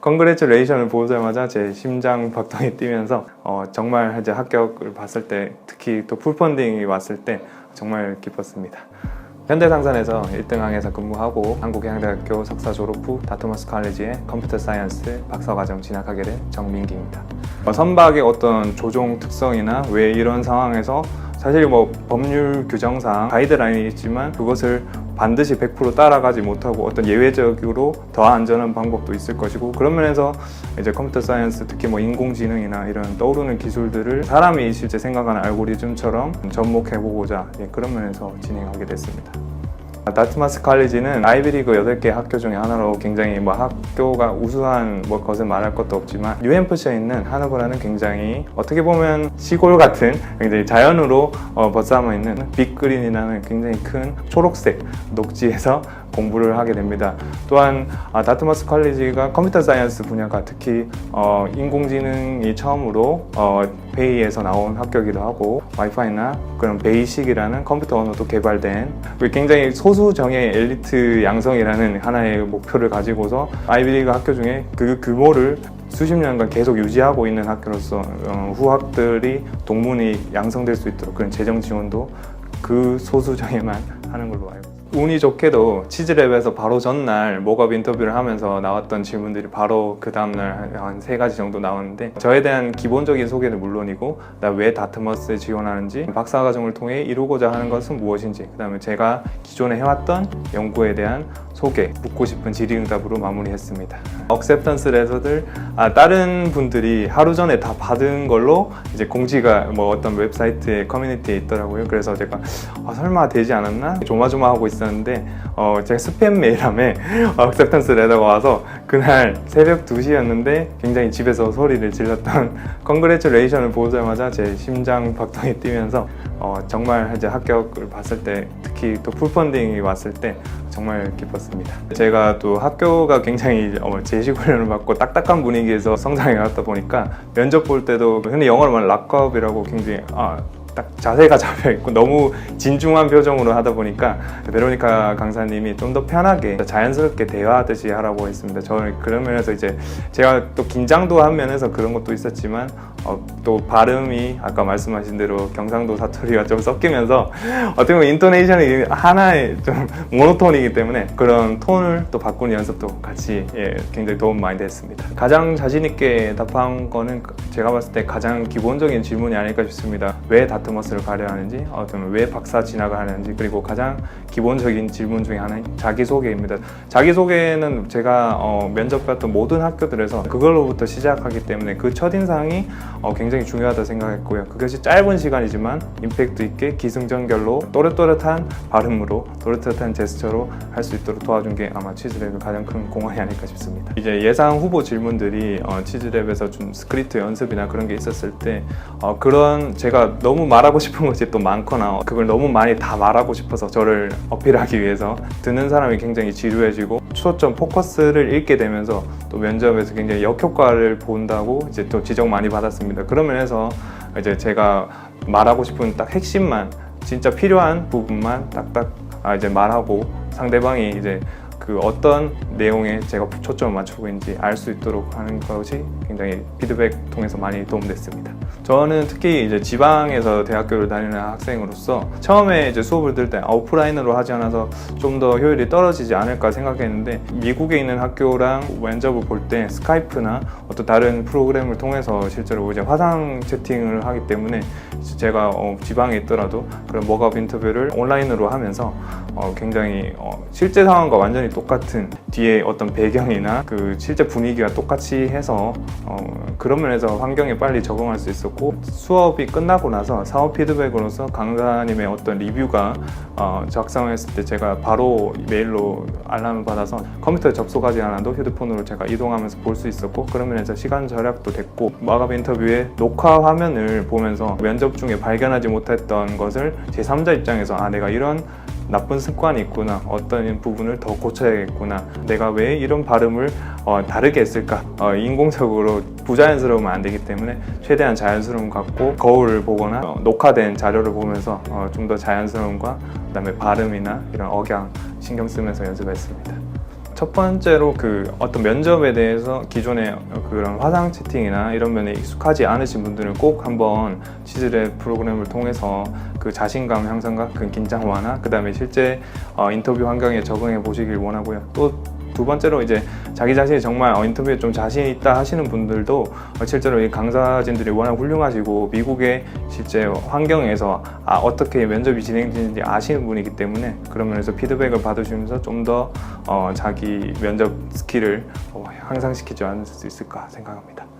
컨그레츄레이션을 보자마자 제 심장 박동이 뛰면서 어, 정말 이제 합격을 봤을 때 특히 또 풀펀딩이 왔을 때 정말 기뻤습니다. 현대상선에서 1등 항에서 근무하고 한국해양대학교 석사 졸업 후 다트머스 칼리지의 컴퓨터 사이언스 박사과정 진학하게 된 정민기입니다. 어, 선박의 어떤 조종 특성이나 왜 이런 상황에서 사실 뭐 법률 규정상 가이드라인이 있지만 그것을 반드시 100% 따라가지 못하고 어떤 예외적으로 더 안전한 방법도 있을 것이고 그런 면에서 이제 컴퓨터 사이언스 특히 뭐 인공지능이나 이런 떠오르는 기술들을 사람이 실제 생각하는 알고리즘처럼 접목해보고자 예, 그런 면에서 진행하게 됐습니다. 다트마스 칼리지는 아이비리그 8개 학교 중에 하나로 굉장히 뭐 학교가 우수한 뭐 것은 말할 것도 없지만 뉴햄프셔에 있는 하노버라는 굉장히 어떻게 보면 시골 같은 굉장히 자연으로 어, 벗삼아 있는 빅그린이라는 굉장히 큰 초록색 녹지에서 공부를 하게 됩니다. 또한 아, 다트마스 칼리지가 컴퓨터 사이언스 분야가 특히 어, 인공지능이 처음으로 어, 베이에서 나온 학교이기도 하고 와이파이나 그런 베이식이라는 컴퓨터 언어도 개발된 굉장히 소수 정예 엘리트 양성이라는 하나의 목표를 가지고서 아이비리그 학교 중에 그 규모를 수십 년간 계속 유지하고 있는 학교로서 어, 후학들이 동문이 양성될 수 있도록 그런 재정 지원도 그 소수 정예만 하는 걸로 알고 있습니다. 운이 좋게도 치즈랩에서 바로 전날 목업 인터뷰를 하면서 나왔던 질문들이 바로 그 다음날 한 세 가지 정도 나왔는데 저에 대한 기본적인 소개는 물론이고 나 왜 다트머스에 지원하는지 박사과정을 통해 이루고자 하는 것은 무엇인지 그 다음에 제가 기존에 해왔던 연구에 대한 소개 묻고 싶은 질의응답으로 마무리했습니다. 억셉턴스 레서들 아, 다른 분들이 하루 전에 다 받은 걸로 이제 공지가 뭐 어떤 웹사이트에 커뮤니티에 있더라고요. 그래서 제가 아, 설마 되지 않았나 조마조마하고 있었는데 어, 제가 스팸 메일함에 억셉턴스 레터가 와서 그날 새벽 2시였는데 굉장히 집에서 소리를 질렀던 컨그레츄레이션을 보자마자 제 심장 박동이 뛰면서 어, 정말 이제 합격을 봤을 때 특히 또 풀펀딩이 왔을 때 정말 기뻤습니다. 제가 또 학교가 굉장히 어, 제식 훈련을 받고 딱딱한 분위기에서 성장해 왔다 보니까 면접 볼 때도 흔히 영어로 말하면 락업이라고 굉장히 아, 딱 자세가 잡혀 있고 너무 진중한 표정으로 하다 보니까 베로니카 강사님이 좀 더 편하게 자연스럽게 대화하듯이 하라고 했습니다. 저는 그런 면에서 이제 제가 또 긴장도 한 면에서 그런 것도 있었지만 어, 또 발음이 아까 말씀하신 대로 경상도 사투리가 좀 섞이면서 어떻게 보면 인토네이션이 하나의 좀 모노톤이기 때문에 그런 톤을 또 바꾸는 연습도 같이 예, 굉장히 도움 많이 됐습니다. 가장 자신 있게 답한 거는 제가 봤을 때 가장 기본적인 질문이 아닐까 싶습니다. 왜 다트머스를 가려 하는지, 어떤 왜 박사 진학을 하는지, 그리고 가장 기본적인 질문 중에 하나인 자기소개입니다. 자기소개는 제가 어, 면접 봤던 모든 학교들에서 그걸로부터 시작하기 때문에 그 첫인상이 어, 굉장히 중요하다 생각했고요. 그것이 짧은 시간이지만 임팩트 있게 기승전결로 또렷또렷한 발음으로 또렷또렷한 제스처로 할 수 있도록 도와준 게 아마 치즈랩의 가장 큰 공헌이 아닐까 싶습니다. 이제 예상 후보 질문들이 어, 치즈랩에서 좀 스크립트 연습이나 그런 게 있었을 때 어, 그런 제가 너무 말하고 싶은 것이 또 많거나 그걸 너무 많이 다 말하고 싶어서 저를 어필하기 위해서 듣는 사람이 굉장히 지루해지고 초점 포커스를 잃게 되면서 또 면접에서 굉장히 역효과를 본다고 이제 또 지적 많이 받았습니다. 그런 면에서 이제 제가 말하고 싶은 딱 핵심만 진짜 필요한 부분만 딱딱 아, 이제 말하고 상대방이 이제 그 어떤 내용에 제가 초점을 맞추고 있는지 알 수 있도록 하는 것이 굉장히 피드백 통해서 많이 도움됐습니다. 저는 특히 이제 지방에서 대학교를 다니는 학생으로서 처음에 이제 수업을 들을 때 오프라인으로 하지 않아서 좀 더 효율이 떨어지지 않을까 생각했는데 미국에 있는 학교랑 면접을 볼 때 스카이프나 어떤 다른 프로그램을 통해서 실제로 이제 화상 채팅을 하기 때문에 제가 어, 지방에 있더라도 그런 머업 인터뷰를 온라인으로 하면서 어, 굉장히 어, 실제 상황과 완전히 똑같은 뒤에 어떤 배경이나 그 실제 분위기와 똑같이 해서 어, 그런 면에서 환경에 빨리 적응할 수 있었고 수업이 끝나고 나서 사업 피드백으로서 강사님의 어떤 리뷰가 어, 작성했을 때 제가 바로 메일로 알람을 받아서 컴퓨터에 접속하지 않아도 휴대폰으로 제가 이동하면서 볼 수 있었고 그런 면에서 시간 절약도 됐고 마감 인터뷰의 녹화 화면을 보면서 면접 중에 발견하지 못했던 것을 제3자 입장에서 아 내가 이런 나쁜 습관이 있구나 어떤 부분을 더 고쳐야겠구나 내가 왜 이런 발음을 어, 다르게 했을까 어, 인공적으로 부자연스러우면 안 되기 때문에 최대한 자연스러움 갖고 거울을 보거나 어, 녹화된 자료를 보면서 어, 좀 더 자연스러움과 그다음에 발음이나 이런 억양 신경 쓰면서 연습했습니다. 첫 번째로 그 어떤 면접에 대해서 기존의 그런 화상 채팅이나 이런 면에 익숙하지 않으신 분들은 꼭 한번 치즈의 프로그램을 통해서 그 자신감 향상과 그 긴장 완화, 그 다음에 실제 어, 인터뷰 환경에 적응해 보시길 원하고요. 또 두 번째로 이제 자기 자신이 정말 어, 인터뷰에 좀 자신 있다 하시는 분들도 어, 실제로 이 강사진들이 워낙 훌륭하시고 미국의 실제 환경에서 아, 어떻게 면접이 진행되는지 아시는 분이기 때문에 그런 면에서 피드백을 받으시면서 좀더 어, 자기 면접 스킬을 어, 향상시키지 않을 수 있을까 생각합니다.